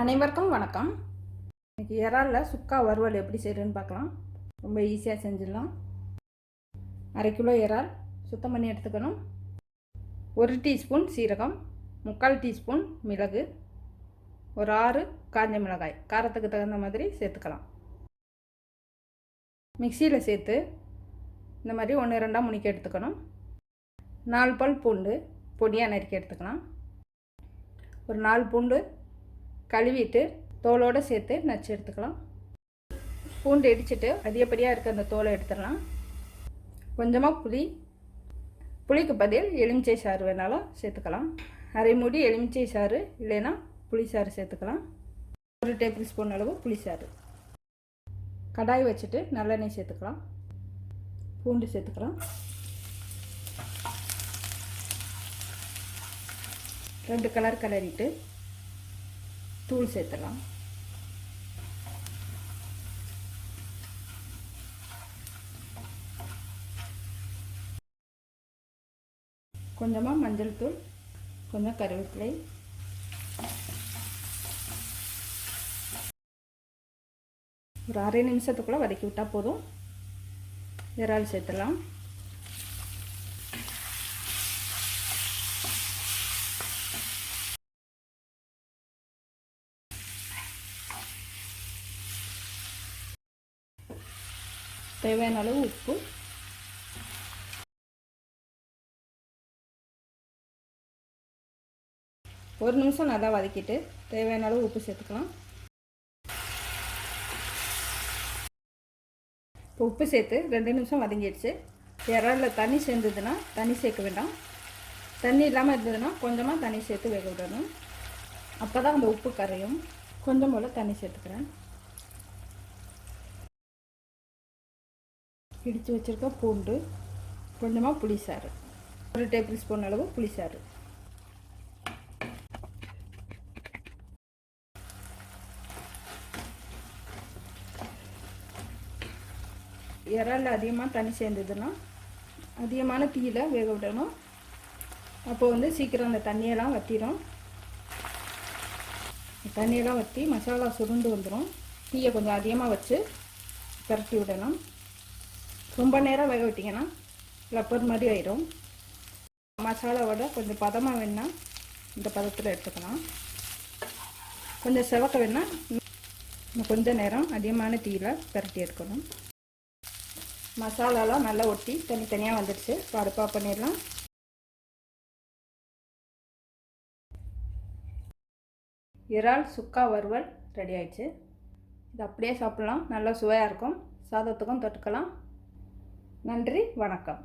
அனைவருக்கும் வணக்கம். இன்றைக்கி இறாலில் சுக்கா வறுவல் எப்படி செய்கிறதுன்னு பார்க்கலாம். ரொம்ப ஈஸியாக செஞ்சிடலாம். அரை கிலோ இறால் சுத்தம் பண்ணி எடுத்துக்கணும். ஒரு டீஸ்பூன் சீரகம் முக்கால் டீஸ்பூன் மிளகு ஒரு ஆறு காஞ்ச மிளகாய். காரத்துக்கு தகுந்த மாதிரி சேர்த்துக்கலாம். மிக்சியில் சேர்த்து இந்த மாதிரி ஒன்று ரெண்டாக முனிக்க எடுத்துக்கணும். நாலு பல் பூண்டு பொடியாக நறுக்கி எடுத்துக்கலாம். ஒரு நாலு பூண்டு கழுவிட்டு தோலோடு சேர்த்து நச்சு எடுத்துக்கலாம். பூண்டு இடிச்சிட்டு அதிகப்படியாக இருக்க அந்த தோலை எடுத்துடலாம். கொஞ்சமாக புளி. புளிக்கு பதில் எலுமிச்சை சாறு வேணாலும் சேர்த்துக்கலாம். அரை மூடி எலுமிச்சை சாறு இல்லைன்னா புளி சாறு சேர்த்துக்கலாம். ஒரு டேபிள் ஸ்பூன் அளவு புளி சாறு. கடாய் வச்சுட்டு நல்லெண்ணெய் சேர்த்துக்கலாம். பூண்டு சேர்த்துக்கலாம். ரெண்டு கலர் கலரிட்டு தூள் சேர்த்துடலாம். கொஞ்சமாக மஞ்சள் தூள் கொஞ்சம் கருவேப்பிலை. ஒரு அரை நிமிஷத்துக்குள்ளே வதக்கி விட்டால் போதும். இறால் சேர்த்துடலாம். தேவையான அளவு உப்பு. ஒரு நிமிஷம் நல்லா வதக்கிட்டு தேவையான அளவு உப்பு சேர்த்துக்கலாம். இப்போ உப்பு சேர்த்து ரெண்டு நிமிஷம் வதங்கிடுச்சு. இறாலில் தண்ணி சேர்ந்ததுன்னா தண்ணி சேர்க்க வேண்டாம். தண்ணி இல்லாமல் இருந்ததுன்னா கொஞ்சமாக தண்ணி சேர்த்து வேக விடணும். அப்போ தான் அந்த உப்பு கரையும். கொஞ்சம் போல் தண்ணி சேர்த்துக்கிறேன். இடித்து வச்சுருக்க பூண்டு கொஞ்சமாக புளிசாறு ஒரு டேபிள் ஸ்பூன் அளவு புளிசாறு இறால் அதிகமாக தண்ணி சேர்ந்ததுன்னா அதிகமான தீயில் வேக விடணும். அப்போ வந்து சீக்கிரம் அந்த தண்ணியெல்லாம் வற்றிடும் தண்ணியெல்லாம் வற்றி மசாலா சுருண்டு வந்துடும் தீயை கொஞ்சம் அதிகமாக வச்சு பரட்டி விடணும். ரொம்ப நேரம் வேக விட்டிங்கன்னா லப்பர் மாதிரி ஆயிடும் மசாலாவோட கொஞ்சம் பதமாக வேணால் இந்த பதத்தில் எடுத்துக்கலாம். கொஞ்சம் செவக்க வேணா கொஞ்சம் நேரம் அதிகமான தீயில் பரட்டி எடுக்கணும். மசாலாலாம் நல்லா ஒட்டி தனித்தனியாக வந்துடுச்சு பருப்பா பண்ணிடலாம். இறால் சுக்கா வறுவல் ரெடி ஆயிடுச்சு. இது அப்படியே சாப்பிட்லாம். நல்லா சுவையாக இருக்கும். சாதத்துக்கும் தொட்டுக்கலாம். நன்றி வணக்கம்.